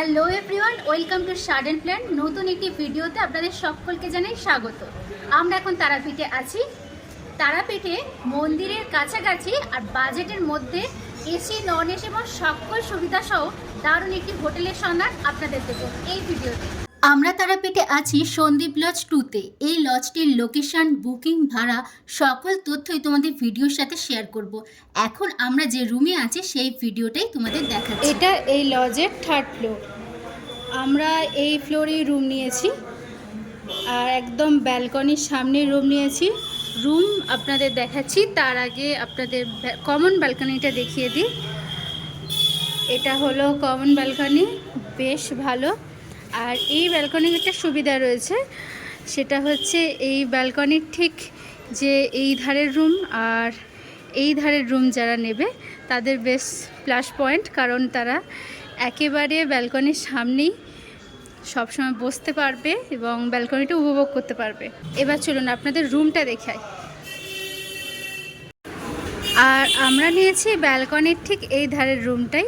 Hello everyone welcome to sudden plan নতুন একটি ভিডিওতে আপনাদের সকলকে জানাই স্বাগত। আমরা এখন তারাপীঠে আছি। তারাপীঠে মন্দিরের কাছাকাছি আর বাজেটের মধ্যে এসি নন এসি এবং সকল সুবিধাসহ দারুণ একটি হোটেলের সন্ধান আপনাদের দেবো এই ভিডিওতে। আমরা তারাপীঠে আছি সন্দীপ লজ টুতে। এই লজটির লোকেশন, বুকিং, ভাড়া, সকল তথ্যই তোমাদের ভিডিওর সাথে শেয়ার করব। এখন আমরা যে রুমে আছি, সেই ভিডিওটাই তোমাদের দেখাচ্ছি। এটা এই লজের থার্ড ফ্লোর। আমরা এই ফ্লোরেই রুম নিয়েছি। আর একদম ব্যালকনির সামনে রুম নিয়েছি। রুম আপনাদের দেখাচ্ছি, তার আগে আপনাদের কমন ব্যালকনিটা দেখিয়ে দিই। এটা হলো কমন ব্যালকনি বেশ ভালো। আর এই ব্যালকনির একটা সুবিধা রয়েছে। সেটা হচ্ছে এই ব্যালকনির ঠিক যে এই ধারের রুম আর এই ধারের রুম যারা নেবে, তাদের বেশ প্লাস পয়েন্ট কারণ তারা একেবারে ব্যালকনির সামনেই সবসময় বসতে পারবে এবং ব্যালকনিটা উপভোগ করতে পারবে। এবার চলুন আপনাদের রুমটা দেখাই। আর আমরা নিয়েছি ব্যালকনির ঠিক এই ধারের রুমটাই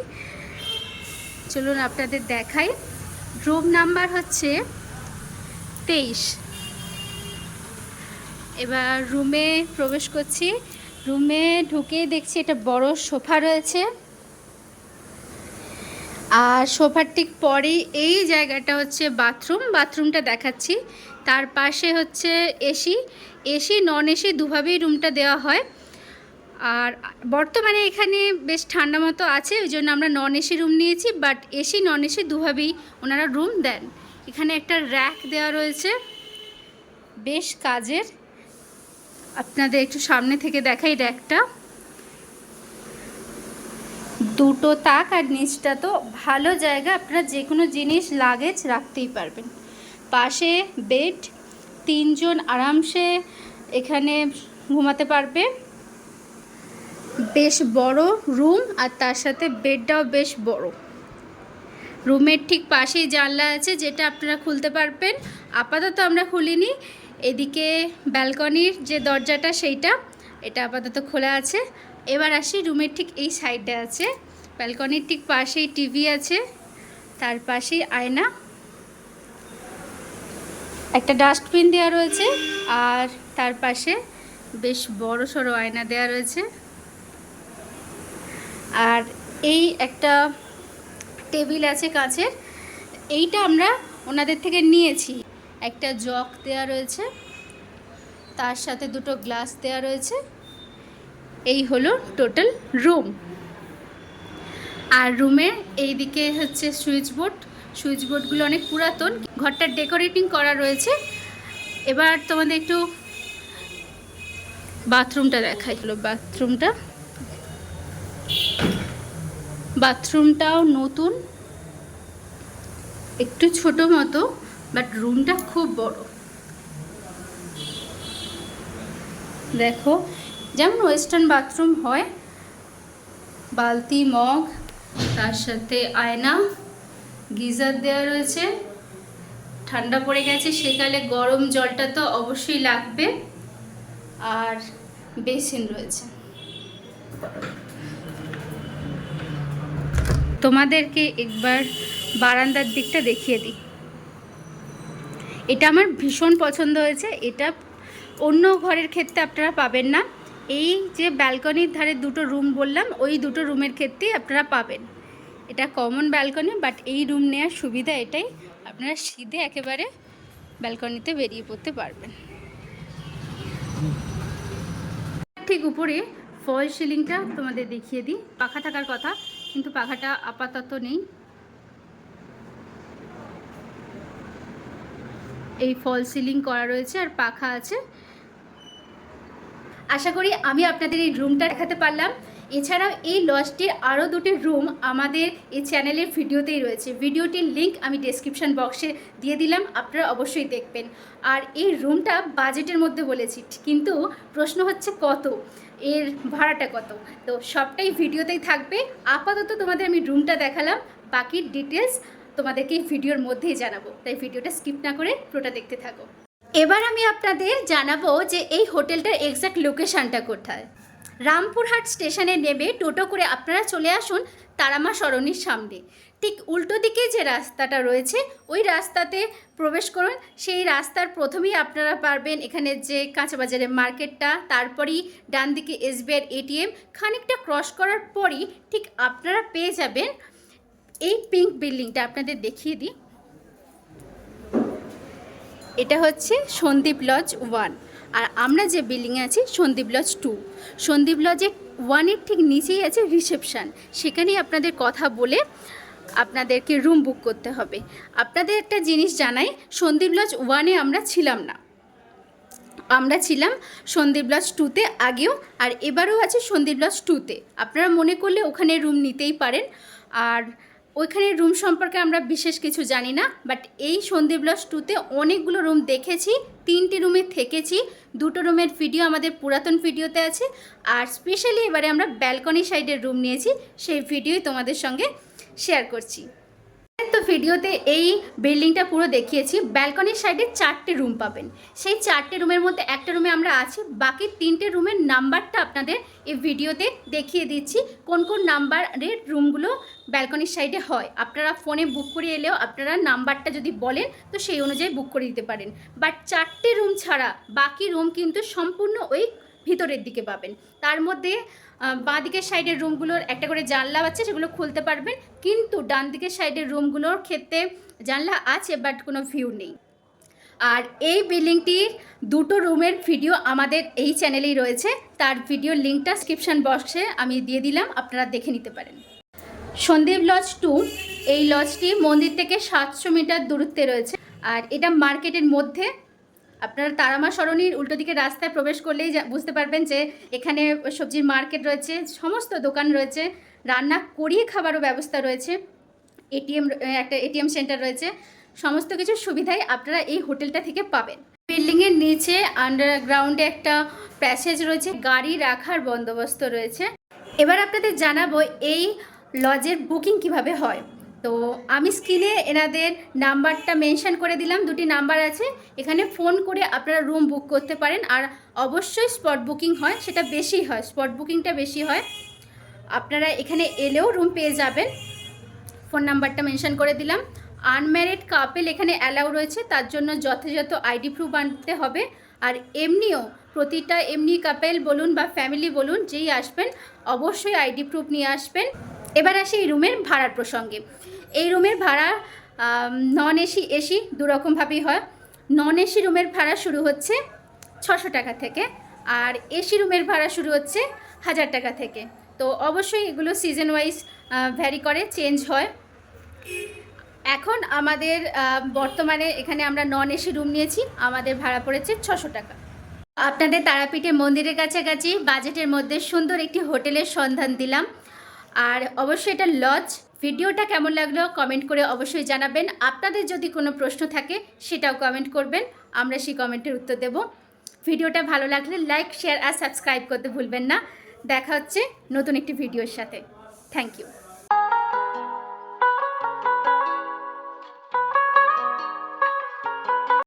চলুন আপনাদের দেখাই। রুম নাম্বার হচ্ছে তেইশ। এবার রুমে প্রবেশ করছি। রুমে ঢুকেই দেখছি একটা বড় সোফা রয়েছে। আর সোফার ঠিক পরেই এই জায়গাটা হচ্ছে বাথরুম। বাথরুমটা দেখাচ্ছি। তার পাশে হচ্ছে এসি। এসি, নন এসি দুভাবেই রুমটা দেওয়া হয়। আর বর্তমানে এখানে বেশ ঠান্ডা মতো আছে, ওই জন্য আমরা নন এসি রুম নিয়েছি বাট এসি নন এসি দুভাবেই ওনারা রুম দেন। এখানে একটা র্যাক দেওয়া রয়েছে, বেশ কাজের। আপনাদের একটু সামনে থেকে দেখাই র্যাকটা দুটো তাক আর নিচটা তো ভালো জায়গা, আপনারা যে কোনো জিনিস লাগেজ রাখতেই পারবেন। পাশে বেড তিনজন আরামসে এখানে ঘুমাতে পারবে। বেশ বড় রুম আর তার সাথে বেডটাও বেশ বড়। রুমের ঠিক পাশেই জানলা আছে যেটা আপনারা খুলতে পারবেন। আপাতত আমরা খুলিনি। এদিকে ব্যালকনির যে দরজাটা সেইটা, এটা আপাতত খোলা আছে। এবার আসি রুমের ঠিক এই সাইডে আছে। ব্যালকনির ঠিক পাশেই টিভি আছে, তার পাশেই আয়না। একটা ডাস্টবিন দেওয়া রয়েছে আর তার পাশে বেশ বড় সড়ো আয়না দেওয়া রয়েছে। আর এই একটা টেবিল আছে কাঁচের, এইটা আমরা ওনাদের থেকে নিয়েছি। একটা জগ দেওয়া রয়েছে, তার সাথে দুটো গ্লাস দেওয়া রয়েছে। এই হলো টোটাল রুম। আর রুমের এই দিকে হচ্ছে সুইচ বোর্ড, সুইচ বোর্ডগুলো অনেক পুরাতন। ঘরটা ডেকোরেটিং করা রয়েছে। এবার তোমাদের একটু বাথরুমটা দেখাই। হলো বাথরুমটা। বাথরুমটাও নতুন, একটু ছোট মতো বাট রুমটা খুব বড়। দেখো, যেমন ওয়েস্টার্ন বাথরুম হয়, বালতি, মগ, তার সাথে আয়না, গিজার দেওয়া রয়েছে, ঠান্ডা পড়ে গেছে, সেকালে গরম জলটা তো অবশ্যই লাগবে, আর বেসিন রয়েছে। তোমাদেরকে একবার বারান্দার দিকটা দেখিয়ে দিই। এটা আমার ভীষণ পছন্দ হয়েছে। এটা অন্য ঘরের ক্ষেত্রে আপনারা পাবেন না। এই যে ব্যালকনির ধারে দুটো রুম বললাম, ওই দুটো রুমের ক্ষেত্রেই আপনারা পাবেন। এটা কমন ব্যালকনি, বাট এই রুম নেওয়ার সুবিধা এটাই, আপনারা সিধে একেবারে ব্যালকনিতে বেরিয়ে পড়তে পারবেন। ঠিক উপরে ফল সিলিংটা তোমাদের দেখিয়ে দিই। পাখা থাকার কথা। কিন্তু পাখাটা আপাতত নেই। এই ফল সিলিং করা রয়েছে আর পাখা আছে। আশা করি আমি আপনাদের এই রুমটা দেখাতে পারলাম। এছাড়াও এই লজটির আরও দুটি রুম আমাদের এই চ্যানেলের ভিডিওতেই রয়েছে। ভিডিওটির লিঙ্ক আমি ডেসক্রিপশন বক্সে দিয়ে দিলাম, আপনারা অবশ্যই দেখবেন। আর এই রুমটা বাজেটের মধ্যে বলেছি, কিন্তু প্রশ্ন হচ্ছে কত? এর ভাড়াটা কত? তো সবটাই ভিডিওতেই থাকবে। আপাতত তোমাদের আমি রুমটা দেখালাম বাকির ডিটেলস তোমাদেরকে ভিডিওর মধ্যেই জানাব। তাই ভিডিওটা স্কিপ না করে পুরোটা দেখতে থাকো। এবার আমি আপনাদের জানাব যে এই হোটেলটার এক্স্যাক্ট লোকেশানটা কোথায়। রামপুরহাট স্টেশনে নেমে টোটো করে আপনারা চলে আসুন তারামা সরণির সামনে। ঠিক উল্টো দিকে যে রাস্তাটা রয়েছে, ওই রাস্তাতে প্রবেশ করুন। সেই রাস্তার প্রথমেই আপনারা পারবেন এখানে যে কাঁচাবাজারের মার্কেটটা, তারপরেই ডান দিকে এসবিআর এটিএম। খানিকটা ক্রস করার পরই ঠিক আপনারা পেয়ে যাবেন এই পিঙ্ক বিল্ডিংটা। আপনাদের দেখিয়ে দিই। এটা হচ্ছে সন্দীপ লজ ওয়ান। আর আমরা যে বিল্ডিংয়ে আছি সন্দীপ লজ টু সন্দীপ লজের ওয়ানের ঠিক নিচেই আছে রিসেপশন সেখানেই আপনাদের কথা বলে আপনাদেরকে রুম বুক করতে হবে। আপনাদের একটা জিনিস জানাই সন্দীপ লজ ওয়ানে আমরা ছিলাম না। আমরা ছিলাম সন্দীপ লজ টুতে আগেও, আর এবারও আছে সন্দীপ লজ টুতে আপনারা মনে করলে ওখানে রুম নিতেই পারেন। আর ওইখানে রুম সম্পর্কে আমরা বিশেষ কিছু জানি না বাট এই সন্দীপ লজ টুতে অনেকগুলো রুম দেখেছি, তিনটি রুমে থেকেছি, দুটো রুমের ভিডিও আমাদের পুরাতন ভিডিওতে আছে, আর স্পেশালি এবারে আমরা ব্যালকনি সাইডের রুম নিয়েছি, সেই ভিডিওই তোমাদের সঙ্গে শেয়ার করছি। ভিডিওতে এই বিল্ডিংটা পুরো দেখিয়েছি। ব্যালকনির সাইডে চারটে রুম পাবেন। সেই চারটে রুমের মধ্যে একটা রুমে আমরা আছি। বাকি তিনটে রুমের নাম্বারটা আপনাদের এই ভিডিওতে দেখিয়ে দিচ্ছি। কোন কোন নাম্বারের রুমগুলো ব্যালকনির সাইডে হয়। আপনারা ফোনে বুক করে এলেও আপনারা নাম্বারটা যদি বলেন, তো সেই অনুযায়ী বুক করে দিতে পারেন। বাট চারটে রুম ছাড়া বাকি রুম কিন্তু সম্পূর্ণ ওই ভিতরের দিকে পাবেন। তার মধ্যে বাঁ দিকের সাইডের রুমগুলোর একটা করে জানলা আছে, সেগুলো খুলতে পারবেন। কিন্তু ডান দিকের সাইডের রুমগুলোর ক্ষেত্রে জানলা আছে, বাট কোনো ভিউ নেই। আর এই বিল্ডিংটির দুটো রুমের ভিডিও আমাদের এই চ্যানেলেই রয়েছে। তার ভিডিও লিঙ্কটা ডিসক্রিপশন বক্সে আমি দিয়ে দিলাম, আপনারা দেখে নিতে পারেন। সন্দীপ লজ টু এই লজটি মন্দির থেকে সাতশো মিটার দূরত্বে রয়েছে। আর এটা মার্কেটের মধ্যে আপনারা তারামা সরণির উল্টো দিকে রাস্তায় প্রবেশ করলেই বুঝতে পারবেন যে এখানে সবজির মার্কেট রয়েছে, সমস্ত দোকান রয়েছে, রান্না করিয়ে খাবারও ব্যবস্থা রয়েছে, এটিএম একটা এটিএম সেন্টার রয়েছে, সমস্ত কিছু সুবিধাই আপনারা এই হোটেলটা থেকে পাবেন। বিল্ডিংয়ের নিচে আন্ডারগ্রাউন্ডে একটা প্যাসেজ রয়েছে, গাড়ি রাখার বন্দোবস্ত রয়েছে। এবার আপনাদের জানাব এই লজের বুকিং কীভাবে হয়। তো আমি স্ক্রিনে এনাদের নাম্বারটা মেনশন করে দিলাম, দুটি নাম্বার আছে। এখানে ফোন করে আপনারা রুম বুক করতে পারেন আর অবশ্যই স্পট বুকিং হয়, সেটা বেশি হয়, স্পট বুকিংটা বেশি হয়। আপনারা এখানে এলেও রুম পেয়ে যাবেন। ফোন নাম্বারটা মেনশন করে দিলাম। আনম্যারিড কাপেল এখানে অ্যালাউ রয়েছে, তার জন্য যথাযথ আইডি প্রুফ আনতে হবে। আর এমনিও প্রতিটা এমনি কাপেল বলুন বা ফ্যামিলি বলুন, যেই আসবেন, অবশ্যই আইডি প্রুফ নিয়ে আসবেন। এবার আসি এই রুমের ভাড়ার প্রসঙ্গে। এই রুমের ভাড়া নন এসি এসি দুরকমভাবেই হয়। নন এসি রুমের ভাড়া শুরু হচ্ছে ছশো টাকা থেকে আর এসি রুমের ভাড়া শুরু হচ্ছে হাজার টাকা থেকে। তো অবশ্যই এগুলো সিজন ওয়াইজ ভ্যারি করে চেঞ্জ হয়। এখন আমাদের বর্তমানে এখানে আমরা নন এসি রুম নিয়েছি, আমাদের ভাড়া পড়েছে ছশো টাকা। আপনাদের তারাপীঠে মন্দিরের কাছাকাছি, বাজেটের মধ্যে সুন্দর একটি হোটেলের সন্ধান দিলাম। আর অবশ্যই এটা লজ। ভিডিওটা কেমন লাগল কমেন্ট করে অবশ্যই জানাবেন। আপনাদের যদি কোনো প্রশ্ন থাকে, সেটাও কমেন্ট করবেন। আমরা সেই কমেন্টের উত্তর দেব। ভিডিওটা ভালো লাগলে লাইক, শেয়ার আর সাবস্ক্রাইব করতে ভুলবেন না। দেখা হচ্ছে নতুন একটি ভিডিওর সাথে। Thank you.